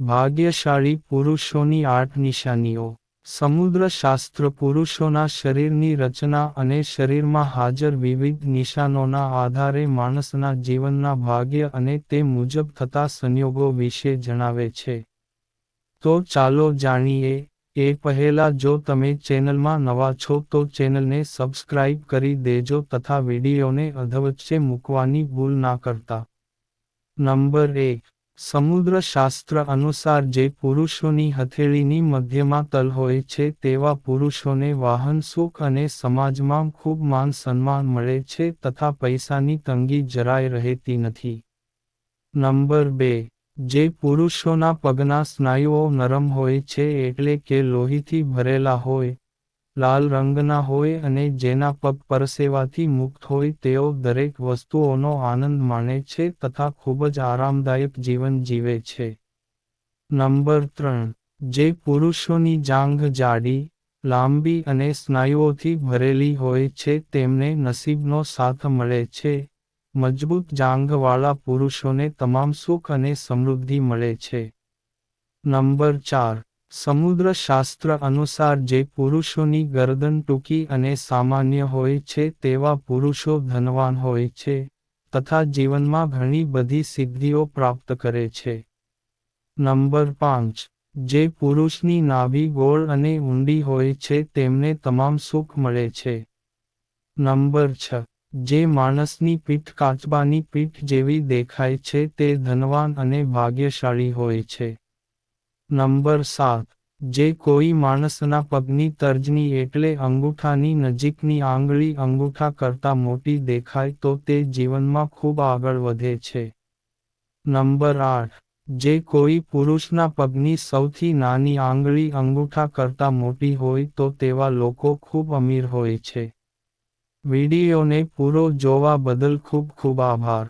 ભાગ્યશાળી પુરુષોની આઠ નિશાનીઓ. સમુદ્ર શાસ્ત્ર પુરુષોના શરીરની રચના અને શરીરમાં હાજર વિવિધ નિશાનોના આધારે માણસના જીવનના ભાગ્ય અને તે મુજબ થતા સંયોગો વિશે જણાવે છે. તો ચાલો જાણીએ, એ પહેલા જો તમે ચેનલમાં નવા છો તો ચેનલને સબસ્ક્રાઇબ કરી દેજો તથા વિડીયોને અધવચ્ચે મૂકવાની ભૂલ ના કરતા. નંબર એક સમુદ્ર શાસ્ત્ર અનુસાર જે પુરુષોની હથેળીની મધ્યમાં તલ હોય છે તેવા પુરુષોને વાહન, સુખ અને સમાજમાં ખૂબ માન સન્માન મળે છે તથા પૈસાની તંગી જરાય રહેતી નથી. નંબર બે. જે પુરુષોના પગના સ્નાયુઓ નરમ હોય છે એટલે કે લોહીથી ભરેલા હોય લાલ રંગના હોય અને જેના પગ પરસેવાથી મુક્ત હોય તેઓ દરેક વસ્તુઓનો આનંદ માણે છે તથા ખૂબ જ આરામદાયક જીવન જીવે છે. નંબર ત્રણ. જે પુરુષોની જાંઘ જાડી, લાંબી અને સ્નાયુઓથી ભરેલી હોય છે તેમને નસીબનો સાથ મળે છે. મજબૂત જાંઘવાળા પુરુષોને તમામ સુખ અને સમૃદ્ધિ મળે છે. નંબર ચાર. સમુદ્ર શાસ્ત્ર અનુસાર જે પુરુષોની ગરદન ટૂંકી અને સામાન્ય હોય છે તેવા પુરુષો ધનવાન હોય છે, તથા જીવનમાં ઘણી બધી સિદ્ધિઓ પ્રાપ્ત કરે છે. નંબર પાંચ. જે પુરુષની નાભી ગોળ અને ઊંડી હોય છે તેમને તમામ સુખ મળે છે. નંબર છ. જે માણસની પીઠ કાચબાની પીઠ જેવી દેખાય છે તે ધનવાન અને ભાગ્યશાળી હોય છે. નંબર સાત. જે કોઈ માણસના પગની તર્જની એટલે અંગૂઠાની નજીકની આંગળી અંગૂઠા કરતાં મોટી દેખાય તો તે જીવનમાં ખૂબ આગળ વધે છે. નંબર આઠ. જે કોઈ પુરુષના પગની સૌથી નાની આંગળી અંગૂઠા કરતાં મોટી હોય તો તેવા લોકો ખૂબ અમીર હોય છે. વિડીયોને પૂરો જોવા બદલ ખૂબ ખૂબ આભાર.